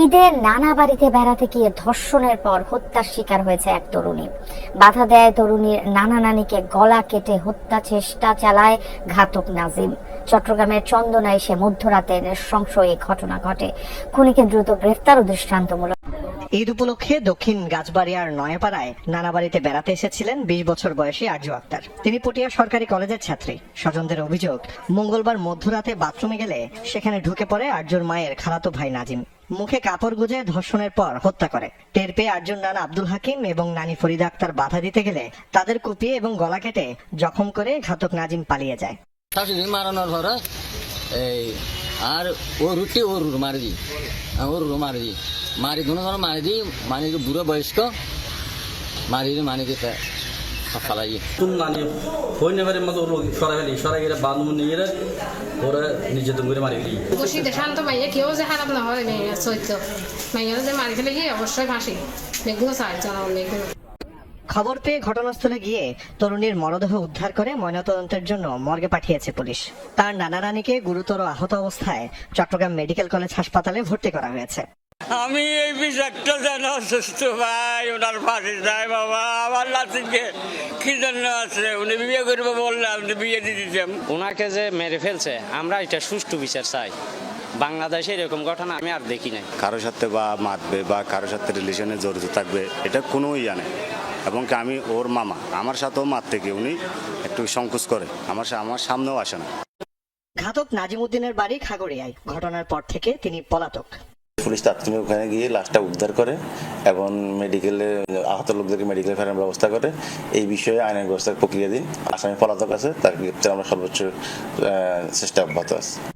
ঈদের নানা বাড়িতে বেড়াতে গিয়ে ধর্ষণের পর হত্যার শিকার হয়েছে এক তরুণী। বাধা দেয় তরুণীর নানা নানিকে গলা কেটে হত্যা চেষ্টা চালায় ঘাতক নাজিম। চট্টগ্রামের চন্দনায় সে মধ্যরাতে নৃশংস এই ঘটনা ঘটে। খুনিকে দ্রুত গ্রেফতার ও দৃষ্টান্তমূলক। ঈদ উপলক্ষে দক্ষিণ গাছবাড়িয়ার নয়াপাড়ায় নানা বাড়িতে বেড়াতে এসেছিলেন বিশ বছর বয়সী আরজু আক্তার। তিনি পটিয়া সরকারি কলেজের ছাত্রী। স্বজনদের অভিযোগ, মঙ্গলবার মধ্যরাতে বাথরুমে গেলে সেখানে ঢুকে পড়ে আর্যুর মায়ের খালাতো ভাই নাজিম। মুখে কাপড় গুজে ধর্ষণের পর হত্যা করে। টের পেয়ে আর্জুন নানা আব্দুল হাকিম এবং নানি ফরিদা আক্তার বাধা দিতে গেলে তাদের কুপিয়ে এবং গলা কেটে জখম করে ঘাতক নাজিম পালিয়ে যায়। শাশুড়ি মারানোর পরে এই আর ও রুটি ও রুট মারি দি ও রুট মারি দি মারি ধরো মারি দি মানে বুড়ো বয়স্ক মারি দি মানে কি ফালাই তুম নানি ফোন নেবারে মতো সরাই ফেলি সরাই গেলে বান্ধব নিয়ে ওরা নির্যাতন করে মারি ফেলি। বসিতে শান্ত মাইয়া কেউ যে খারাপ না হয় মেয়ের চৈত্য মাইয়া যে মারি ফেলে গিয়ে অবশ্যই ফাঁসি। মেঘগুলো চাই জানাব মেঘগুলো খবর পেয়ে ঘটনাস্থলে গিয়ে তরুণীর মরদেহ উদ্ধার করে ময়নাতদন্তের জন্য মর্গে পাঠিয়েছে পুলিশ। তার নানা রানীকে গুরুতর আহত অবস্থায় চট্টগ্রাম মেডিকেল কলেজ হাসপাতালে ভর্তি করা হয়েছে। আমি এই বিষাক্ত যেন অসুস্থ ভাই ওনার ফাঁসি যায় বাবা আমার নাতিকে কি জন্য আছে উনি বিয়ে করব বললাম বিয়ে দিয়ে দিতাম। ওনাকে যে মেরে ফেলছে আমরা এটা সুষ্ঠু বিচার চাই। বাংলাদেশে এরকম ঘটনা আমি আর দেখি নাই। কারোর সাথে বা মারবে বা কারোর সাথে রিলেশনে জড়িত থাকবে এটা কোনো ইয়া নেই। এবং কি আমি ওর মামা আমার সাথেও মারতে গিয়ে উনি একটু সংকোচ করে আমার আমার সামনেও আসে না। ঘাতক নাজিমুদ্দিনের বাড়ি খাগড়িয়ায়। ঘটনার পর থেকে তিনি পলাতক। পুলিশ তাৎক্ষণিক ওখানে গিয়ে লাশটা উদ্ধার করে এবং মেডিকেলে আহত লোকদেরকে মেডিকেলে ফেরানোর ব্যবস্থা করে। এই বিষয়ে আইনের ব্যবস্থার প্রক্রিয়া দিন। আসামি পলাতক আছে, তার গ্রেপ্তার আমরা সর্বোচ্চ চেষ্টা অব্যাহত আছে।